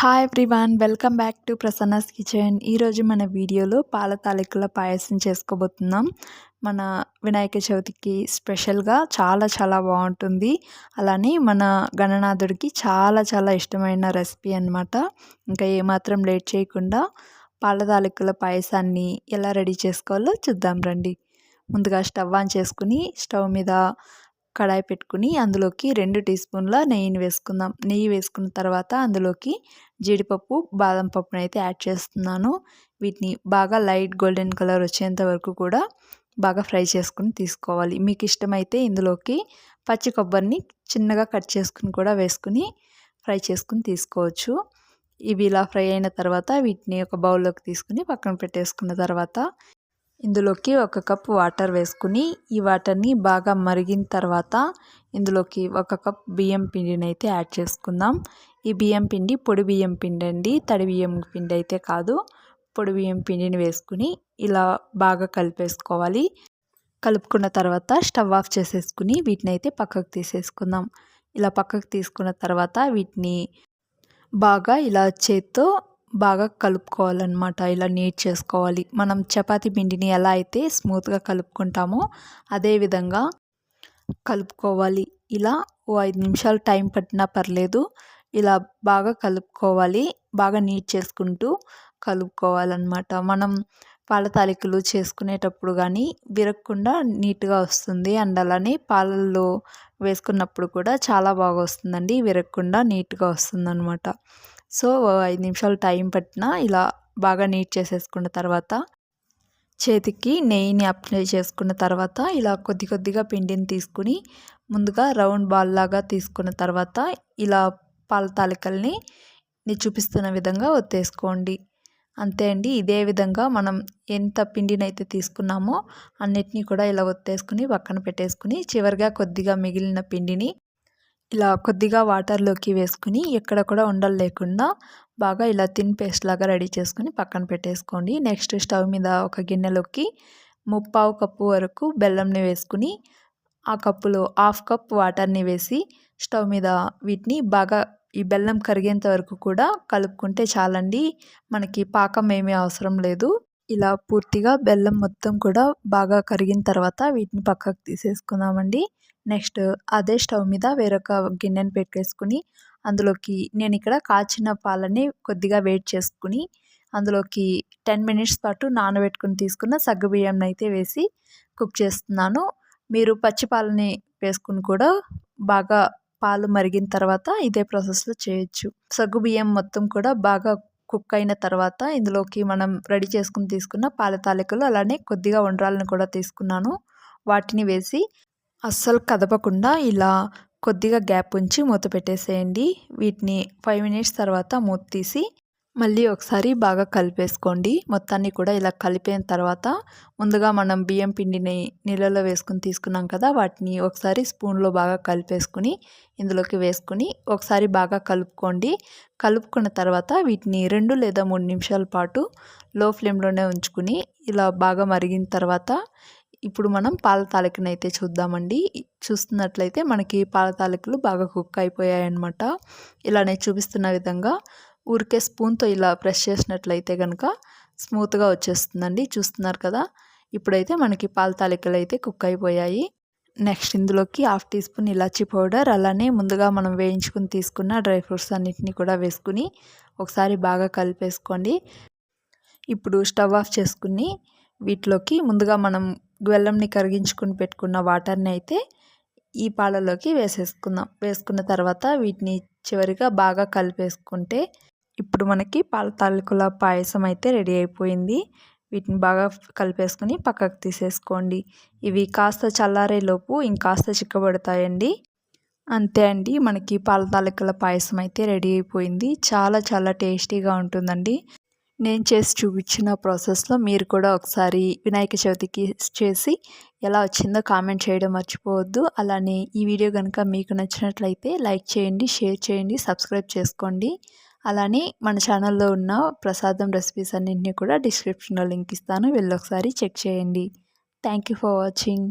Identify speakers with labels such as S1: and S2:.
S1: Hi everyone welcome back to Prasanna's kitchen ఈరోజు మన వీడియోలో పాల తాలికల పాయసం చేసుకోబోతున్నాం. మన వినాయక చవితికి స్పెషల్గా చాలా చాలా బాగుంటుంది. అలానే మన గణనాథుడికి చాలా చాలా ఇష్టమైన రెసిపీ అనమాట ఇంకా ఏమాత్రం లేట్ చేయకుండా పాల తాలికల పాయసాన్ని ఎలా రెడీ చేసుకోవాలో చూద్దాం రండి. ముందుగా స్టవ్ ఆన్ చేసుకుని స్టవ్ మీద కడాయి పెట్టుకుని అందులోకి రెండు టీ స్పూన్ల నెయ్యిని వేసుకుందాం. నెయ్యి వేసుకున్న తర్వాత అందులోకి జీడిపప్పు బాదం పప్పును అయితే యాడ్ చేస్తున్నాను. వీటిని బాగా లైట్ గోల్డెన్ కలర్ వచ్చేంత వరకు కూడా బాగా ఫ్రై చేసుకుని తీసుకోవాలి. మీకు ఇష్టమైతే ఇందులోకి పచ్చి కొబ్బరిని చిన్నగా కట్ చేసుకుని కూడా వేసుకుని ఫ్రై చేసుకుని తీసుకోవచ్చు. ఇవి ఇలా ఫ్రై అయిన తర్వాత వీటిని ఒక బౌల్లోకి తీసుకుని పక్కన పెట్టేసుకున్న తర్వాత ఇందులోకి ఒక కప్ వాటర్ వేసుకుని ఈ వాటర్ని బాగా మరిగిన తర్వాత ఇందులోకి ఒక కప్ బియ్యం పిండిని అయితే యాడ్ చేసుకుందాం. ఈ బియ్యం పిండి పొడి బియ్యం పిండి అండి. తడి బియ్యం పిండి అయితే కాదు. పొడి బియ్యం పిండిని వేసుకుని ఇలా బాగా కలిపేసుకోవాలి. కలుపుకున్న తర్వాత స్టవ్ ఆఫ్ చేసేసుకుని వీటిని అయితే పక్కకు తీసేసుకుందాం. ఇలా పక్కకు తీసుకున్న తర్వాత వీటిని బాగా ఇలా చేత్తో బాగా కలుపుకోవాలన్నమాట. ఇలా నీట్ చేసుకోవాలి. మనం చపాతి పిండిని ఎలా అయితే స్మూత్గా కలుపుకుంటామో అదేవిధంగా కలుపుకోవాలి. ఇలా ఓ ఐదు నిమిషాలు టైం పట్టినా పర్లేదు. ఇలా బాగా కలుపుకోవాలి. బాగా నీట్ చేసుకుంటూ కలుపుకోవాలన్నమాట. మనం పాల తాలికలు చేసుకునేటప్పుడు కానీ విరగకుండా నీట్గా వస్తుంది. అండ్ అలానే పాలల్లో వేసుకున్నప్పుడు కూడా చాలా బాగా వస్తుందండి. విరగకుండా నీట్గా వస్తుందన్నమాట. సో ఐదు నిమిషాలు టైం పట్టిన ఇలా బాగా నీట్ చేసేసుకున్న తర్వాత చేతికి నెయ్యిని అప్లై చేసుకున్న తర్వాత ఇలా కొద్ది కొద్దిగా పిండిని తీసుకుని ముందుగా రౌండ్ బాల్ లాగా తీసుకున్న తర్వాత ఇలా పాల తాలికల్ని నేను చూపిస్తున్న విధంగా ఒత్తేసుకోండి. అంతే అండి. ఇదే విధంగా మనం ఎంత పిండిని అయితే తీసుకున్నామో అన్నిటినీ కూడా ఇలా ఒత్తేసుకుని పక్కన పెట్టేసుకుని చివరిగా కొద్దిగా మిగిలిన పిండిని ఇలా కొద్దిగా వాటర్లోకి వేసుకుని ఎక్కడ కూడా ఉండలు లేకుండా బాగా ఇలా తిన్ పేస్ట్ లాగా రెడీ చేసుకుని పక్కన పెట్టేసుకోండి. నెక్స్ట్ స్టవ్ మీద ఒక గిన్నెలోకి ముప్పావు కప్పు వరకు బెల్లంని వేసుకుని ఆ కప్పులో హాఫ్ కప్ వాటర్ని వేసి స్టవ్ మీద వీటిని బాగా ఈ బెల్లం కరిగేంత వరకు కూడా కలుపుకుంటే చాలండి. మనకి పాకం ఏమీ అవసరం లేదు. ఇలా పూర్తిగా బెల్లం మొత్తం కూడా బాగా కరిగిన తర్వాత వీటిని పక్కకు తీసేసుకుందామండి. నెక్స్ట్ అదే స్టవ్ మీద వేరొక గిన్నెను పెట్టేసుకుని అందులోకి నేను ఇక్కడ కాచిన పాలని కొద్దిగా వేడి చేసుకుని అందులోకి టెన్ మినిట్స్ పాటు నానబెట్టుకుని తీసుకున్న సగ్గుబియ్యం అయితే వేసి కుక్ చేస్తున్నాను. మీరు పచ్చి పాలని వేసుకుని కూడా బాగా పాలు మరిగిన తర్వాత ఇదే ప్రాసెస్లో చేయొచ్చు. సగ్గుబియ్యం మొత్తం కూడా బాగా కుక్ అయిన తర్వాత ఇందులోకి మనం రెడీ చేసుకుని తీసుకున్న పాల తాలికలు అలానే కొద్దిగా వండ్రాలను కూడా తీసుకున్నాను. వాటిని వేసి అస్సలు కదపకుండా ఇలా కొద్దిగా గ్యాప్ ఉంచి మూత పెట్టేసేయండి. వీటిని ఫైవ్ మినిట్స్ తర్వాత మూత తీసి మళ్ళీ ఒకసారి బాగా కలిపేసుకోండి. మొత్తాన్ని కూడా ఇలా కలిపిన తర్వాత ముందుగా మనం బియ్యం పిండిని నీళ్ళలో వేసుకుని తీసుకున్నాం కదా వాటిని ఒకసారి స్పూన్లో బాగా కలిపేసుకుని ఇందులోకి వేసుకుని ఒకసారి బాగా కలుపుకోండి. కలుపుకున్న తర్వాత వీటిని రెండు లేదా మూడు నిమిషాల పాటు లో ఫ్లేమ్లోనే ఉంచుకుని ఇలా బాగా మరిగిన తర్వాత ఇప్పుడు మనం పాల తాలికను అయితే చూద్దామండి. చూస్తున్నట్లయితే మనకి పాల తాలికలు బాగా కుక్ అయిపోయాయి అనమాట ఇలానే చూపిస్తున్న విధంగా ఊరికే స్పూన్తో ఇలా ప్రెస్ చేసినట్లయితే కనుక స్మూత్గా వచ్చేస్తుందండి. చూస్తున్నారు కదా! ఇప్పుడైతే మనకి పాల తాలికలు అయితే కుక్ అయిపోయాయి. నెక్స్ట్ ఇందులోకి హాఫ్ టీ స్పూన్ ఇలాచీ పౌడర్ అలానే ముందుగా మనం వేయించుకుని తీసుకున్న డ్రై ఫ్రూట్స్ అన్నిటిని కూడా వేసుకుని ఒకసారి బాగా కలిపేసుకోండి. ఇప్పుడు స్టవ్ ఆఫ్ చేసుకుని వీటిలోకి ముందుగా మనం బెల్లంని కరిగించుకుని పెట్టుకున్న వాటర్ని అయితే ఈ పాలలోకి వేసేసుకుందాం. వేసుకున్న తర్వాత వీటిని చివరిగా బాగా కలిపేసుకుంటే ఇప్పుడు మనకి పాల తాలికల పాయసం అయితే రెడీ అయిపోయింది. వీటిని బాగా కలిపేసుకొని పక్కకు తీసేసుకోండి. ఇవి కాస్త చల్లారేలోపు ఇంకాస్త చిక్కబడతాయండి. అంతే అండి మనకి పాల తాలికల పాయసం అయితే రెడీ అయిపోయింది. చాలా చాలా టేస్టీగా ఉంటుందండి. నేను చేసి చూపించిన ప్రాసెస్లో మీరు కూడా ఒకసారి వినాయక చవితికి చేసి ఎలా వచ్చిందో కామెంట్ చేయడం మర్చిపోవద్దు. అలానే ఈ వీడియో కనుక మీకు నచ్చినట్లయితే లైక్ చేయండి షేర్ చేయండి సబ్స్క్రైబ్ చేసుకోండి. అలానే మన ఛానల్లో ఉన్న ప్రసాదం రెసిపీస్ అన్నింటినీ కూడా డిస్క్రిప్షన్లో లింక్ ఇస్తాను. వెళ్ళి ఒకసారి చెక్ చేయండి. Thank you for watching.